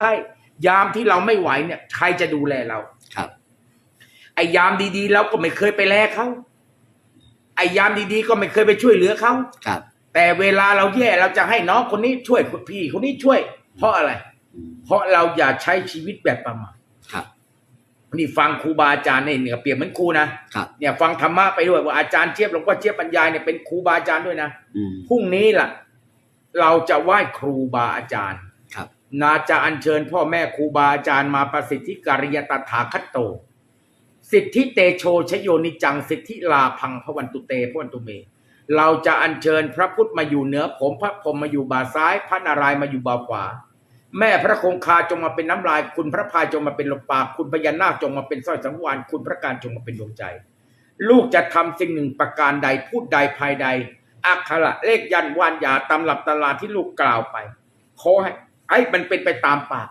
ใช่ยามที่เราไม่ไหวเนี่ย ใครจะดูแลเราครับ ไอ้ยามดีๆ เราก็ไม่เคยไปแลเขาไอ้ยามดีๆ ก็ไม่เคยไปช่วยเหลือเขาครับ แต่เวลาเราแย่เราจะให้น้องคนนี้ช่วยคนพี่คนนี้ช่วย เพราะอะไรอืมเพราะเราอย่าใช้ชีวิตแบบประมาทครับนี่ฟังครูบาอาจารย์เนี่ยเนี่ยเปรียบเหมือนครูนะครับเนี่ยฟังธรรมะไปด้วยว่าอาจารย์เจี๊ยบหลวงพ่อเจี๊ยบบรรยายเนี่ยเป็นครูบาอาจารย์ด้วยนะอืมพรุ่งนี้ล่ะ เราจะไหว้ครูบาอาจารย์ครับ นาจะอัญเชิญพ่อแม่ครูบาอาจารย์มาประสิทธิการิยตถาคตโต สิทธิเตโชชโยนิจังสิทธิลาพังพระวันตุเตพระวันตุเม เราจะอัญเชิญพระพุทธมาอยู่เหนือผมพระพรหมมาอยู่บ่าซ้าย พระนารายมาอยู่บ่าขวา แม่พระคงคาจงมาเป็นน้ำลาย คุณพระพายจงมาเป็นลมปาบคุณพญานาคจงมาเป็นสร้อยสังวานคุณพระการจงมาเป็นดวงใจ ลูกจะทำสิ่งหนึ่งประการใดพูดใดภายใดอักขระเลขยันวานยาตำรับตำราที่ลูกกล่าวไปขอให้ ไอ้มันเป็นไปตามปาก